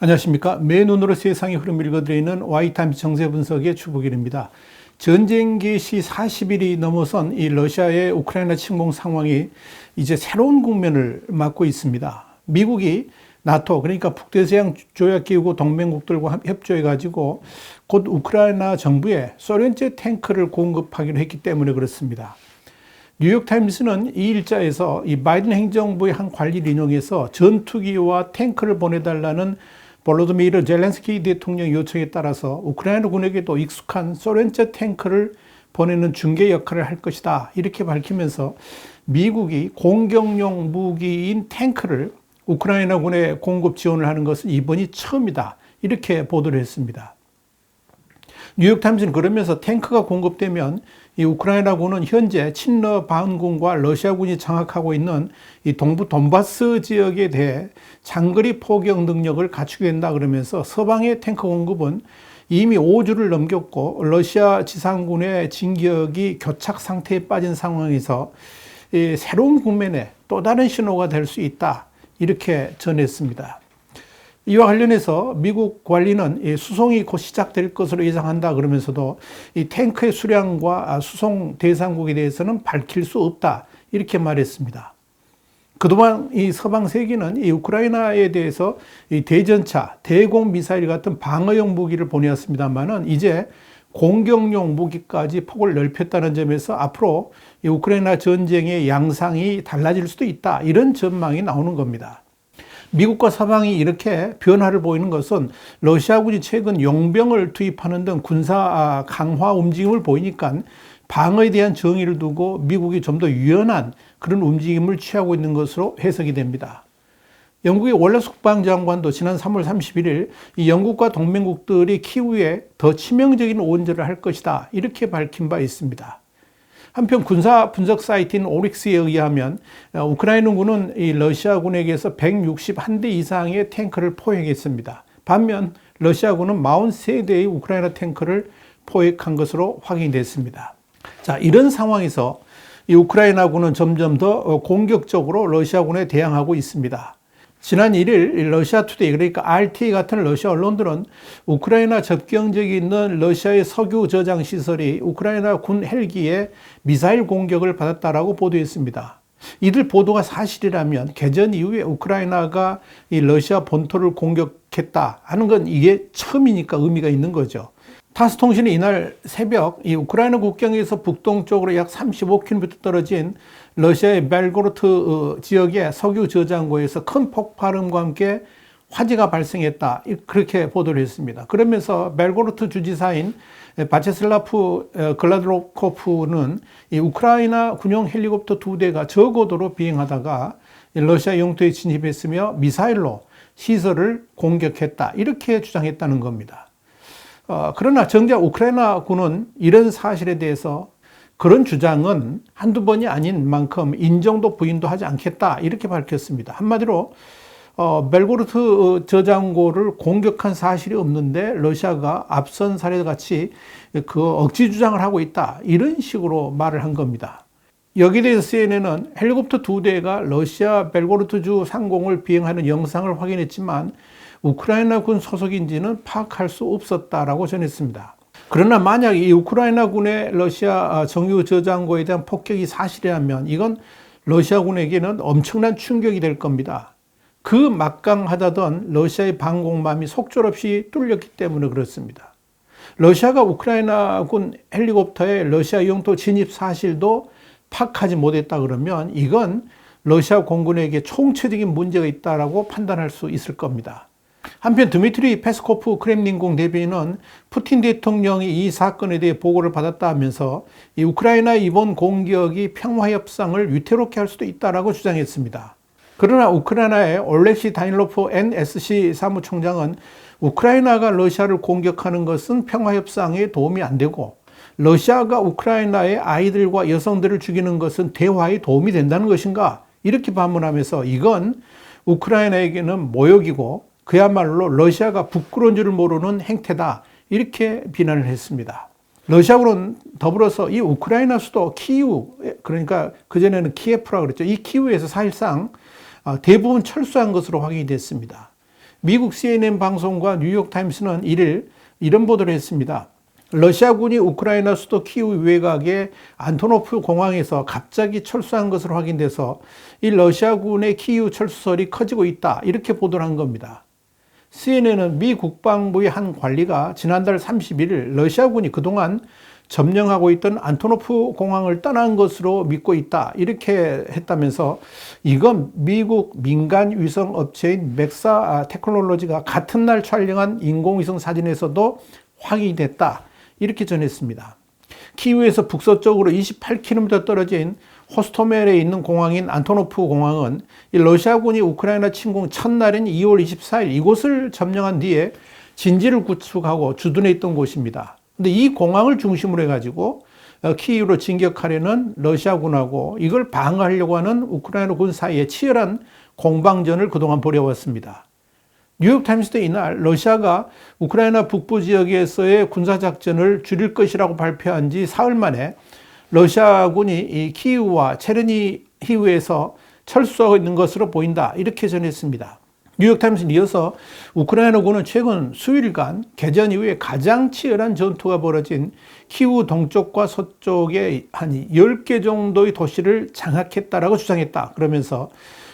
안녕하십니까. 매 눈으로 세상의 흐름을 읽어드리는 와이타임스 정세 분석의 주복일입니다. 전쟁 개시 40일이 넘어선 이 러시아의 우크라이나 침공 상황이 이제 새로운 국면을 맞고 있습니다. 미국이 나토 그러니까 북대서양 조약 기구 동맹국들과 협조해 가지고 곧 우크라이나 정부에 소련제 탱크를 공급하기로 했기 때문에 그렇습니다. 뉴욕타임스는 이 일자에서 이 바이든 행정부의 한 관리를 인용해서 전투기와 탱크를 보내달라는 볼로드미르 젤렌스키 대통령 요청에 따라서 우크라이나 군에게도 익숙한 소련제 탱크를 보내는 중개 역할을 할 것이다. 이렇게 밝히면서 미국이 공격용 무기인 탱크를 우크라이나 군에 공급 지원을 하는 것은 이번이 처음이다. 이렇게 보도를 했습니다. 뉴욕타임스는 그러면서 탱크가 공급되면 이 우크라이나군은 현재 친러 반군과 러시아군이 장악하고 있는 이 동부 돈바스 지역에 대해 장거리 포격 능력을 갖추게 된다 그러면서 서방의 탱크 공급은 이미 5주를 넘겼고 러시아 지상군의 진격이 교착 상태에 빠진 상황에서 새로운 국면에 또 다른 신호가 될 수 있다 이렇게 전했습니다. 이와 관련해서 미국 관리는 수송이 곧 시작될 것으로 예상한다 그러면서도 이 탱크의 수량과 수송 대상국에 대해서는 밝힐 수 없다 이렇게 말했습니다. 그동안 이 서방 세계는 이 우크라이나에 대해서 이 대전차, 대공 미사일 같은 방어용 무기를 보내왔습니다만은 이제 공격용 무기까지 폭을 넓혔다는 점에서 앞으로 이 우크라이나 전쟁의 양상이 달라질 수도 있다 이런 전망이 나오는 겁니다. 미국과 서방이 이렇게 변화를 보이는 것은 러시아군이 최근 용병을 투입하는 등 군사 아, 강화 움직임을 보이니까 방어에 대한 정의를 두고 미국이 좀 더 유연한 그런 움직임을 취하고 있는 것으로 해석이 됩니다. 영국의 월러스 국방장관도 지난 3월 31일 이 영국과 동맹국들이 키우에 더 치명적인 원조를 할 것이다 이렇게 밝힌 바 있습니다. 한편 군사 분석 사이트인 오릭스에 의하면 어, 우크라이나군은 이 러시아군에게서 161대 이상의 탱크를 포획했습니다. 반면 러시아군은 43대의 우크라이나 탱크를 포획한 것으로 확인이 됐습니다. 자, 이런 상황에서 이 우크라이나군은 점점 더 어, 공격적으로 러시아군에 대항하고 있습니다. 지난 1일 러시아 투데이 그러니까 RT 같은 러시아 언론들은 우크라이나 접경 지역에 있는 러시아의 석유 저장 시설이 우크라이나 군 헬기에 미사일 공격을 받았다라고 보도했습니다. 이들 보도가 사실이라면 개전 이후에 우크라이나가 이 러시아 본토를 공격했다 하는 건 이게 처음이니까 의미가 있는 거죠. 타스 통신이 이날 새벽 이 우크라이나 국경에서 북동쪽으로 약 35km 떨어진 러시아의 벨고르트 어, 지역의 석유 저장고에서 큰 폭발음과 함께 화재가 발생했다. 그렇게 보도를 했습니다. 그러면서 벨고르트 주지사인 바체슬라프 어, 글라드로코프는 이 우크라이나 군용 헬리콥터 두 대가 저고도로 비행하다가 러시아 영토에 진입했으며 미사일로 시설을 공격했다. 이렇게 주장했다는 겁니다. 어, 그러나 정작 우크라이나 군은 이런 사실에 대해서 그런 주장은 한두 번이 아닌 만큼 인정도 부인도 하지 않겠다 이렇게 밝혔습니다. 한마디로 어, 벨고르트 저장고를 공격한 사실이 없는데 러시아가 앞선 사례 같이 그 억지 주장을 하고 있다 이런 식으로 말을 한 겁니다. 여기에 대해서 CNN은 헬리콥터 두 대가 러시아 벨고르트주 상공을 비행하는 영상을 확인했지만 우크라이나군 소속인지는 파악할 수 없었다라고 전했습니다. 그러나 만약 이 우크라이나군의 러시아 정유 저장고에 대한 폭격이 사실이라면 이건 러시아군에게는 엄청난 충격이 될 겁니다. 그 막강하다던 러시아의 방공망이 속절없이 뚫렸기 때문에 그렇습니다. 러시아가 우크라이나군 헬리콥터의 러시아 영토 진입 사실도 파악하지 못했다 그러면 이건 러시아 공군에게 총체적인 문제가 있다라고 판단할 수 있을 겁니다. 한편 드미트리 페스코프 크렘린궁 대변인은 푸틴 대통령이 이 사건에 대해 보고를 받았다 하면서 이 우크라이나 이번 공격이 평화 협상을 위태롭게 할 수도 있다라고 주장했습니다. 그러나 우크라이나의 올렉시 다닐로프 NSC 사무총장은 우크라이나가 러시아를 공격하는 것은 평화 협상에 도움이 안 되고 러시아가 우크라이나의 아이들과 여성들을 죽이는 것은 대화에 도움이 된다는 것인가? 이렇게 반문하면서 이건 우크라이나에게는 모욕이고 그야말로 러시아가 부끄러운 줄 모르는 행태다. 이렇게 비난을 했습니다. 러시아군은 더불어서 이 우크라이나 수도 키우, 그러니까 그전에는 키예프라 그랬죠. 이 키우에서 사실상 어, 대부분 철수한 것으로 확인이 됐습니다. 미국 CNN 방송과 뉴욕타임스는 1일 이런 보도를 했습니다. 러시아군이 우크라이나 수도 키우 외곽의 안토노프 공항에서 갑자기 철수한 것으로 확인돼서 이 러시아군의 키우 철수설이 커지고 있다. 이렇게 보도를 한 겁니다. CNN은 미 국방부의 한 관리가 지난달 31일 러시아군이 그동안 점령하고 있던 안토노프 공항을 떠난 것으로 믿고 있다. 이렇게 했다면서 이건 미국 민간 위성 업체인 맥사 테크놀로지가 같은 날 촬영한 인공위성 사진에서도 확인이 됐다. 이렇게 전했습니다. 키우에서 북서쪽으로 28km 떨어진 호스토멜에 있는 공항인 안토노프 공항은 러시아군이 우크라이나 침공 첫날인 2월 24일 이곳을 점령한 뒤에 진지를 구축하고 주둔해 있던 곳입니다. 근데 이 공항을 중심으로 해가지고 어, 키이우로 진격하려는 러시아군하고 이걸 방어하려고 하는 우크라이나 군 사이에 치열한 공방전을 그동안 벌여왔습니다. 뉴욕타임스도 이날 러시아가 우크라이나 북부 지역에서의 군사작전을 줄일 것이라고 발표한 지 사흘 만에 러시아군이 이 키이우와 체르니히우에서 철수하고 있는 것으로 보인다. 이렇게 전했습니다. 뉴욕타임스는 이어서 우크라이나군은 최근 수일간 개전 이후에 가장 치열한 전투가 벌어진 키우 동쪽과 서쪽의 한 10개 정도의 도시를 장악했다라고 주장했다. 그러면서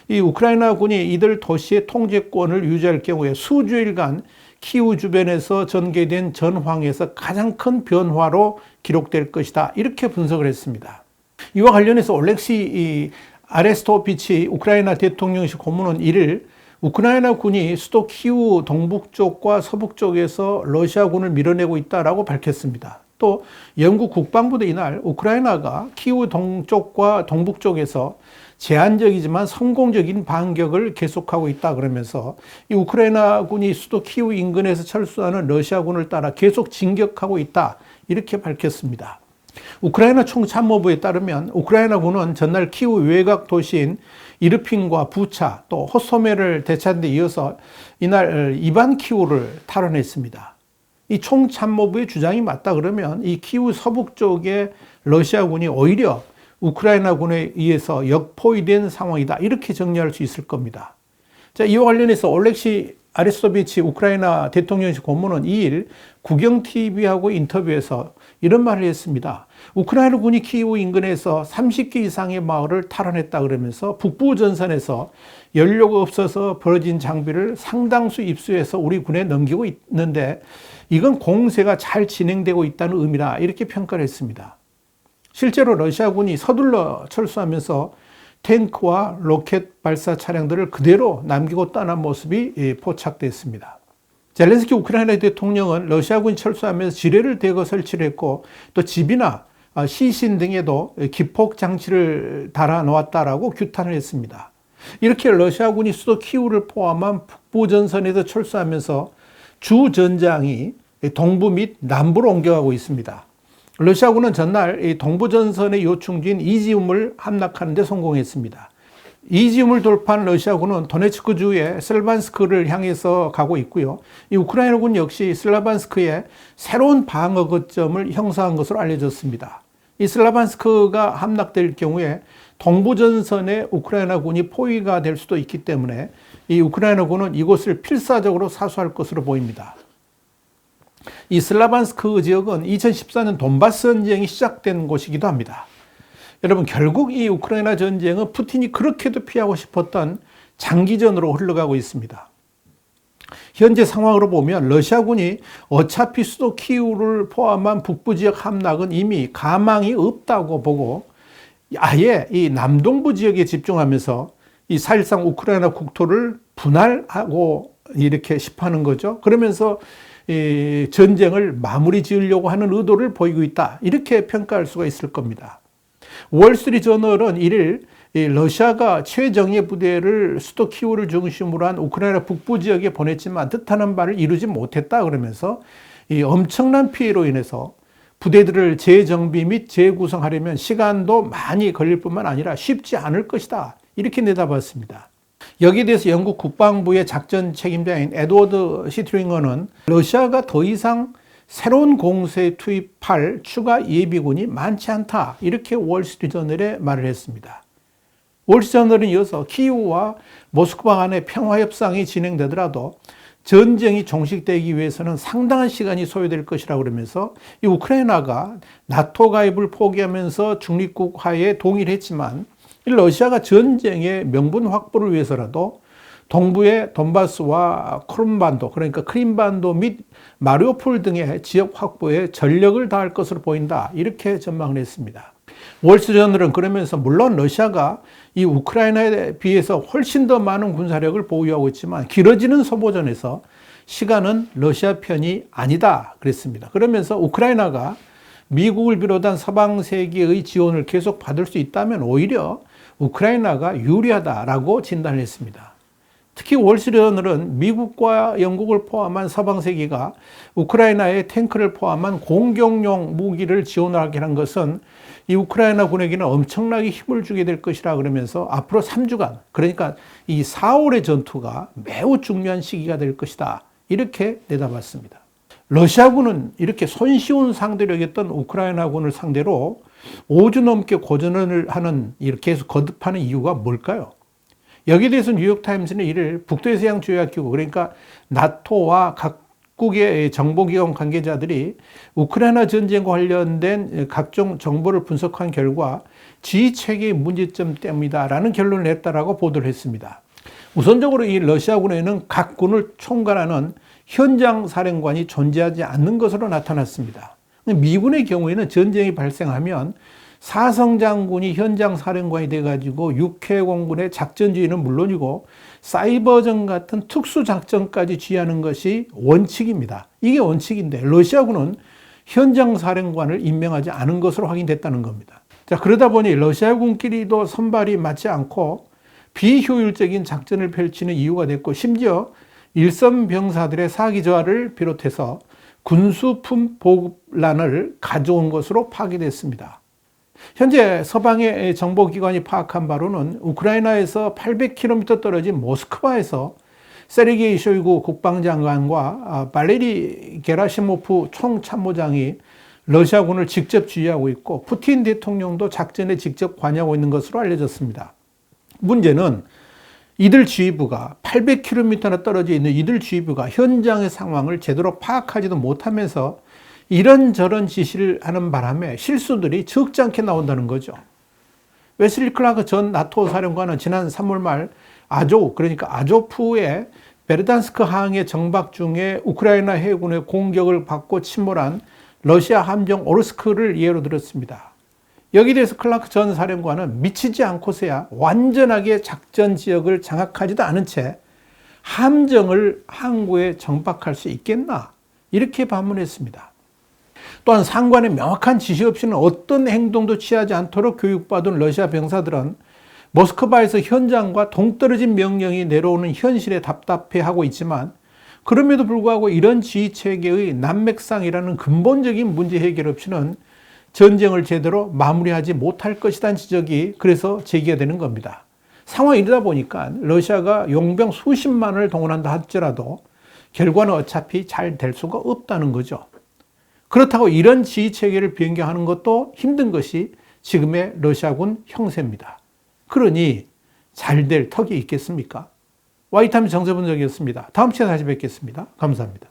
이 우크라이나군이 이들 도시의 통제권을 유지할 경우에 수주일간 키우 주변에서 전개된 전황에서 가장 큰 변화로 기록될 것이다. 이렇게 분석을 했습니다. 이와 관련해서 올렉시 아레스토비치 우크라이나 대통령실 고문은 1일 우크라이나 군이 수도 키우 동북쪽과 서북쪽에서 러시아군을 밀어내고 있다라고 밝혔습니다. 또 영국 국방부도 이날 우크라이나가 키우 동쪽과 동북쪽에서 제한적이지만 성공적인 반격을 계속하고 있다 그러면서 이 우크라이나군이 수도 키우 인근에서 철수하는 러시아군을 따라 계속 진격하고 있다 이렇게 밝혔습니다. 우크라이나 총참모부에 따르면 우크라이나군은 전날 키우 외곽 도시인 이르핀과 부차 또 호소메를 대차한 데 이어서 이날 이반 키우를 탈환했습니다. 이 총참모부의 주장이 맞다 그러면 이 키우 서북 쪽에 러시아군이 오히려 우크라이나군에 의해서 역포위 된 상황이다. 이렇게 정리할 수 있을 겁니다. 자, 이와 관련해서 올렉시 아리스토비치 우크라이나 대통령실 고문은 2일 국영TV하고 인터뷰에서 이런 말을 했습니다. 우크라이나 군이 키이우 인근에서 30개 이상의 마을을 탈환했다 그러면서 북부 전선에서 연료가 없어서 벌어진 장비를 상당수 입수해서 우리 군에 넘기고 있는데 이건 공세가 잘 진행되고 있다는 의미다 이렇게 평가를 했습니다. 실제로 러시아군이 서둘러 철수하면서 탱크와 로켓 발사 차량들을 그대로 남기고 떠난 모습이 예, 포착됐습니다. 젤렌스키 우크라이나 대통령은 러시아군이 철수하면서 지뢰를 대거 설치를 했고 또 집이나 아, 시신 등에도 기폭 장치를 달아 놓았다라고 규탄을 했습니다. 이렇게 러시아군이 수도 키우를 포함한 북부 전선에서 철수하면서 주 전장이 동부 및 남부로 옮겨가고 있습니다. 러시아군은 전날 동부 전선의 요충지인 이지움을 함락하는 데 성공했습니다. 이지움을 돌파한 러시아군은 도네츠크 주의 슬반스크를 향해서 가고 있고요. 이 우크라이나군 역시 슬라반스크에 새로운 방어 거점을 형성한 것으로 알려졌습니다. 이 슬라반스크가 함락될 경우에 동부전선에 우크라이나군이 포위가 될 수도 있기 때문에 이 우크라이나군은 이곳을 필사적으로 사수할 것으로 보입니다. 이 슬라반스크 지역은 2014년 돈바스 전쟁이 시작된 곳이기도 합니다. 여러분 결국 이 우크라이나 전쟁은 푸틴이 그렇게도 피하고 싶었던 장기전으로 흘러가고 있습니다. 현재 상황으로 보면 러시아군이 어차피 수도 키우를 포함한 북부 지역 함락은 이미 가망이 없다고 보고 아예 이 남동부 지역에 집중하면서 이 사실상 우크라이나 국토를 분할하고 이렇게 싶어하는 거죠. 그러면서 이 전쟁을 마무리 지으려고 하는 의도를 보이고 있다. 이렇게 평가할 수가 있을 겁니다. 월스트리트 저널은 1일 러시아가 최정예 부대를 수도 키우를 중심으로 한 우크라이나 북부 지역에 보냈지만 뜻하는 바를 이루지 못했다 그러면서 이 엄청난 피해로 인해서 부대들을 재정비 및 재구성하려면 시간도 많이 걸릴 뿐만 아니라 쉽지 않을 것이다. 이렇게 내다봤습니다. 여기에 대해서 영국 국방부의 작전 책임자인 에드워드 시트링어는 러시아가 더 이상 새로운 공세에 투입할 추가 예비군이 많지 않다. 이렇게 월스트리트저널에 말을 했습니다. 월스트리트저널은 이어서 키이우와 모스크바 간의 평화협상이 진행되더라도 전쟁이 종식되기 위해서는 상당한 시간이 소요될 것이라고 그러면서 이 우크라이나가 나토 가입을 포기하면서 중립국화에 동의를 했지만 이 러시아가 전쟁의 명분 확보를 위해서라도 동부의 돈바스와 크림반도 그러니까 크림반도 및 마리오폴 등의 지역 확보에 전력을 다할 것으로 보인다 이렇게 전망을 했습니다. 월스트리트저널은 그러면서 물론 러시아가 이 우크라이나에 비해서 훨씬 더 많은 군사력을 보유하고 있지만 길어지는 소보전에서 시간은 러시아 편이 아니다 그랬습니다. 그러면서 우크라이나가 미국을 비롯한 서방 세계의 지원을 계속 받을 수 있다면 오히려 우크라이나가 유리하다라고 진단을 했습니다. 특히 월스트리트저널은 미국과 영국을 포함한 서방 세계가 우크라이나에 탱크를 포함한 공격용 무기를 지원하게 한 것은 이 우크라이나 군에게는 엄청나게 힘을 주게 될 것이라 그러면서 앞으로 3주간 그러니까 이 4월의 전투가 매우 중요한 시기가 될 것이다. 이렇게 내다봤습니다. 러시아군은 이렇게 손쉬운 상대로 여겼던 우크라이나군을 상대로 5주 넘게 고전을 하는 이렇게 해서 거듭하는 이유가 뭘까요? 여기에 대해서 뉴욕타임스는 이를 북대서양 조약기구 그러니까 나토와 각국의 정보기관 관계자들이 우크라이나 전쟁과 관련된 각종 정보를 분석한 결과 지휘체계의 문제점 때문이다라는 결론을 냈다라고 보도를 했습니다. 우선적으로 이 러시아군에는 각 군을 총괄하는 현장 사령관이 존재하지 않는 것으로 나타났습니다. 미군의 경우에는 전쟁이 발생하면 사성 장군이 현장 사령관이 돼가지고 육해공군의 작전 지휘는 물론이고 사이버전 같은 특수 작전까지 지휘하는 것이 원칙입니다. 이게 원칙인데 러시아군은 현장 사령관을 임명하지 않은 것으로 확인됐다는 겁니다. 자 그러다 보니 러시아군끼리도 선발이 맞지 않고 비효율적인 작전을 펼치는 이유가 됐고 심지어 일선 병사들의 사기 저하를 비롯해서 군수품 보급란을 가져온 것으로 파기됐습니다. 현재 서방의 정보기관이 파악한 바로는 우크라이나에서 800km 떨어진 모스크바에서 세르게이 쇼이구 국방장관과 아, 발레리 게라시모프 총참모장이 러시아군을 직접 지휘하고 있고 푸틴 대통령도 작전에 직접 관여하고 있는 것으로 알려졌습니다. 문제는 이들 지휘부가 800km나 떨어져 있는 이들 지휘부가 현장의 상황을 제대로 파악하지도 못하면서 이런저런 지시를 하는 바람에 실수들이 적지 않게 나온다는 거죠. 웨슬리 클라크 전 나토 사령관은 지난 3월 말 아조, 그러니까 아조프의 베르단스크 항의 정박 중에 우크라이나 해군의 공격을 받고 침몰한 러시아 함정 오르스크를 예로 들었습니다. 여기에 대해서 클라크 전 사령관은 미치지 않고서야 완전하게 작전 지역을 장악하지도 않은 채 함정을 항구에 정박할 수 있겠나? 이렇게 반문했습니다. 또한 상관의 명확한 지시 없이는 어떤 행동도 취하지 않도록 교육받은 러시아 병사들은 모스크바에서 현장과 동떨어진 명령이 내려오는 현실에 답답해하고 있지만 그럼에도 불구하고 이런 지휘 체계의 난맥상이라는 근본적인 문제 해결 없이는 전쟁을 제대로 마무리하지 못할 것이라는 지적이 그래서 제기가 되는 겁니다. 상황이 이러다 보니까 러시아가 용병 수십만을 동원한다 할지라도 결과는 어차피 잘 될 수가 없다는 거죠. 그렇다고 이런 지휘 체계를 변경하는 것도 힘든 것이 지금의 러시아군 형세입니다. 그러니 잘 될 턱이 있겠습니까? 와이타임 정세분석이었습니다. 다음 시간에 다시 뵙겠습니다. 감사합니다.